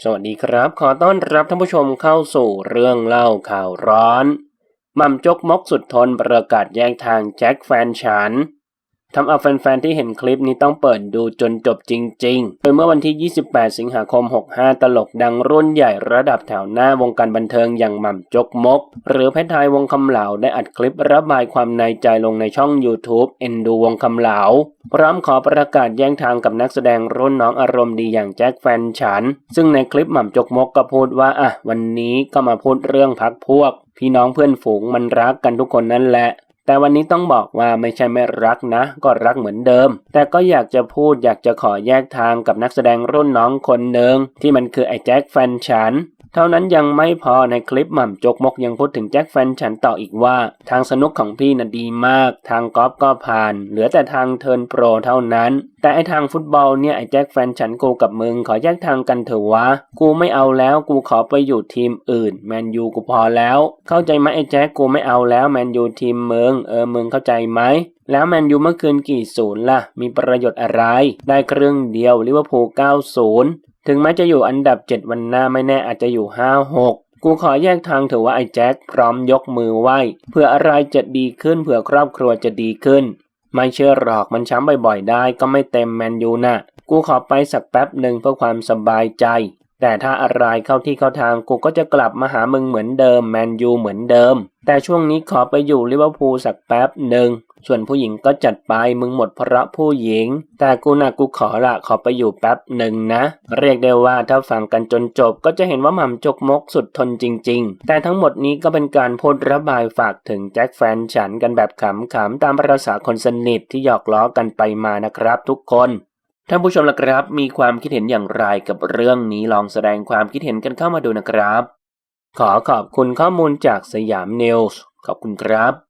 สวัสดีครับ ขอต้อนรับท่านผู้ชมเข้าสู่เรื่องเล่าข่าวร้อน มัมจกมกสุดทนประกาศแยกทางแจ็คแฟนฉัน ทำเอาแฟนๆที่เห็นคลิปนี้ต้องเปิดดูจนจบจริงๆ โดยเมื่อวันที่ 28 สิงหาคม 65 ตลกดังรุ่นใหญ่ระดับแถวหน้าวงการบันเทิงอย่างหม่ำจกมก หรือเพชรไทยวงคำเหลาได้อัดคลิประบายความในใจลงในช่อง YouTube เอ็นดูวงคำเหลา พร้อมขอประกาศแย่งทางกับนักแสดงรุ่นน้องอารมณ์ดีอย่างแจ็คแฟนฉัน ซึ่งในคลิปหม่ำจกมกก็พูดว่าอะวันนี้ก็มาพูดเรื่องพักพวกพี่น้องเพื่อนฝูงมันรักกันทุกคนนั่นแหละ แต่วันนี้ต้องบอกว่าไม่ใช่ไม่รักนะ ก็รักเหมือนเดิม แต่ก็อยากจะพูดอยากจะขอแยกทางกับนักแสดงรุ่นน้องคนหนึ่งที่มันคือไอ้แจ็คแฟนฉัน เท่านั้นยังไม่พอในคลิปหม่ำจกมกยังพูดถึงแจ็คแฟนฉันต่ออีกว่า ทางสนุกของพี่น่ะดีมาก ทางกอล์ฟก็ผ่าน เหลือแต่ทางเทิร์นโปรเท่านั้น แต่ไอทางฟุตบอลเนี่ยไอแจ็คแฟนฉันกูกับมึงขอแยกทางกันเถอะวะ กูไม่เอาแล้วกูขอไปอยู่ทีมอื่นแมนยูกูพอแล้ว เข้าใจไหมไอแจ็คกูไม่เอาแล้วแมนยูทีมมึงเออมึงเข้าใจไหม แล้วแมนยูเมื่อคืนกี่ศูนย์ล่ะ มีประโยชน์อะไร ได้ครึ่งเดียวลิเวอร์พูล90 ถึงแม้จะอยู่อันดับ 7 วันหน้าไม่แน่อาจจะอยู่ 5-6กูขอแยกทางเถอะว่าไอ้แจ็คพร้อมยกมือไหว้เพื่ออะไรจะดีขึ้นเผื่อครอบครัวจะดีขึ้น ไม่เชื่อหรอกมันช้ำบ่อยๆได้ก็ไม่เต็มแมนยูน่ะ กูขอไปสักแป๊บหนึ่งเพื่อความสบายใจ แต่ถ้าอะไรเข้าที่เข้าทางกูก็จะกลับมาหามึงเหมือนเดิมแมนยูเหมือนเดิม แต่ช่วงนี้ขอไปอยู่ลิเวอร์พูลสักแป๊บหนึ่ง ส่วนผู้หญิงก็จัดไปมึงหมดเพราะผู้หญิง แต่กูนะกูขอละขอไปอยู่แป๊บหนึ่งนะ เรียกได้ว่าถ้าฟังกันจนจบก็จะเห็นว่าหม่ำจกมกสุดทนจริง ๆ แต่ทั้งหมดนี้ก็เป็นการพูดระบายฝากถึงแจ็คแฟนฉันกันแบบขำๆตามประษาคนสนิทที่หยอกล้อกันไปมานะครับ ทุกคนท่านผู้ชมล่ะครับ มีความคิดเห็นอย่างไรกับเรื่องนี้ลองแสดงความคิดเห็นกันเข้ามาดูนะครับ ขอขอบคุณข้อมูลจากสยามนิวส์ขอบคุณครับ